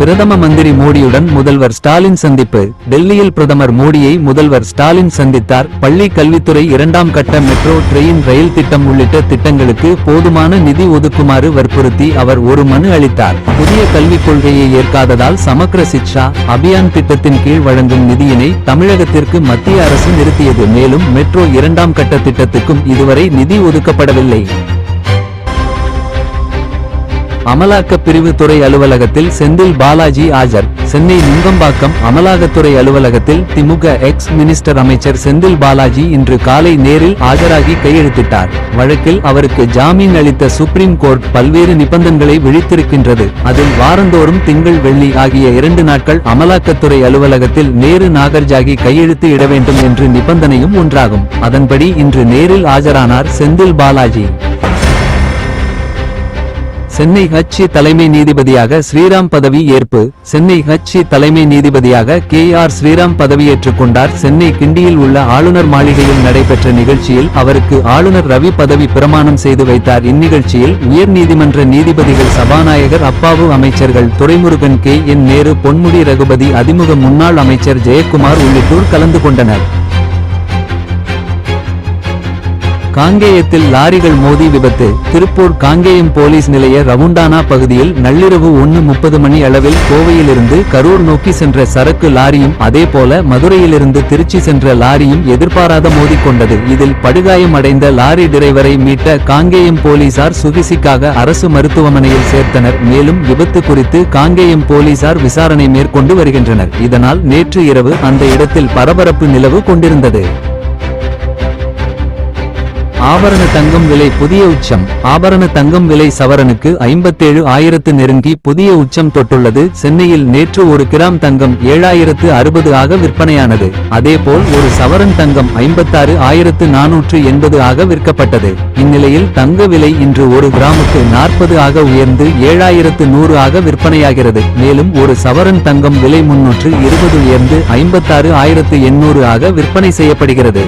பிரதம மந்திரி மோடியுடன் முதல்வர் ஸ்டாலின் சந்திப்பு. டெல்லியில் பிரதமர் மோடியை முதல்வர் ஸ்டாலின் சந்தித்தார். பள்ளி கல்வித்துறை இரண்டாம் கட்ட மெட்ரோ ட்ரெயின் ரயில் திட்டம் உள்ளிட்ட திட்டங்களுக்கு போதுமான நிதி ஒதுக்குமாறு வற்புறுத்தி அவர் ஒரு மனு அளித்தார். புதிய கல்விக் கொள்கையை ஏற்காததால் சமக்ர சிக்ஷா அபியான் திட்டத்தின் கீழ் வழங்கும் நிதியினை தமிழகத்திற்கு மத்திய அரசு நிறுத்தியது. மேலும் மெட்ரோ இரண்டாம் கட்ட திட்டத்துக்கும் இதுவரை நிதி ஒதுக்கப்படவில்லை. அமலாக்க பிரிவு துறை அலுவலகத்தில் செந்தில் பாலாஜி ஆஜர். சென்னை நுங்கம்பாக்கம் அமலாக்கத்துறை அலுவலகத்தில் திமுக எக்ஸ் மினிஸ்டர் அமைச்சர் செந்தில் பாலாஜி இன்று காலை நேரில் ஆஜராகி கையெழுத்திட்டார். வழக்கில் அவருக்கு ஜாமீன் அளித்த சுப்ரீம் கோர்ட் பல்வேறு நிபந்தனைகளை விழித்திருக்கின்றது. அதில் வாரந்தோறும் திங்கள் வெள்ளி ஆகிய இரண்டு நாட்கள் அமலாக்கத்துறை அலுவலகத்தில் நேரு நாகர்ஜாகி கையெழுத்து இட வேண்டும் என்று நிபந்தனையும் ஒன்றாகும். அதன்படி இன்று நேரில் ஆஜரானார் செந்தில் பாலாஜி. சென்னை ஹச்சி தலைமை நீதிபதியாக ஸ்ரீராம் பதவி ஏற்பு. சென்னை ஹச்சி தலைமை நீதிபதியாக கே ஆர் ஸ்ரீராம் பதவியேற்றுக் கொண்டார். சென்னை கிண்டியில் உள்ள ஆளுநர் மாளிகையில் நடைபெற்ற நிகழ்ச்சியில் அவருக்கு ஆளுநர் ரவி பதவி பிரமாணம் செய்து வைத்தார். இந்நிகழ்ச்சியில் உயர் நீதிமன்ற நீதிபதிகள் சபாநாயகர் அப்பாவு அமைச்சர்கள் துரைமுருகன் கே என் நேரு பொன்முடி ரகுபதி அதிமுக முன்னாள் அமைச்சர் ஜெயக்குமார் உள்ளிட்டோர் கலந்து கொண்டனர். காங்கேயத்தில் லாரிகள் மோதி விபத்து. திருப்பூர் காங்கேயம் போலீஸ் நிலைய ரவுண்டானா பகுதியில் நள்ளிரவு ஒன்னு முப்பது மணி அளவில் கோவையிலிருந்து கரூர் நோக்கி சென்ற சரக்கு லாரியும் அதேபோல மதுரையிலிருந்து திருச்சி சென்ற லாரியும் எதிர்பாராத மோதிக்கொண்டது இதில் படுகாயம் அடைந்த லாரி டிரைவரை மீட்ட காங்கேயம் போலீசார் சுகிசிக்காக அரசு மருத்துவமனையில் சேர்த்தனர். மேலும் விபத்து குறித்து காங்கேயம் போலீசார் விசாரணை மேற்கொண்டு வருகின்றனர். இதனால் நேற்று இரவு அந்த இடத்தில் பரபரப்பு நிலவு கொண்டிருந்தது. ஆபரண தங்கம் விலை புதிய உச்சம். ஆபரண தங்கம் விலை சவரனுக்கு ஐம்பத்தேழு ஆயிரத்து நெருங்கி புதிய உச்சம் தொட்டுள்ளது. சென்னையில் நேற்று ஒரு கிராம் தங்கம் ஏழாயிரத்து அறுபது ஆக விற்பனையானது. அதேபோல் ஒரு சவரன் தங்கம் ஐம்பத்தாறு ஆயிரத்து நானூற்று எண்பது ஆக விற்கப்பட்டது. இந்நிலையில் தங்க விலை இன்று ஒரு கிராமுக்கு நாற்பது ஆக உயர்ந்து ஏழாயிரத்து நூறு ஆக விற்பனையாகிறது. மேலும் ஒரு சவரன் தங்கம் விலை முன்னூற்று இருபது உயர்ந்து ஐம்பத்தாறு ஆயிரத்து எண்ணூறு ஆக விற்பனை செய்யப்படுகிறது.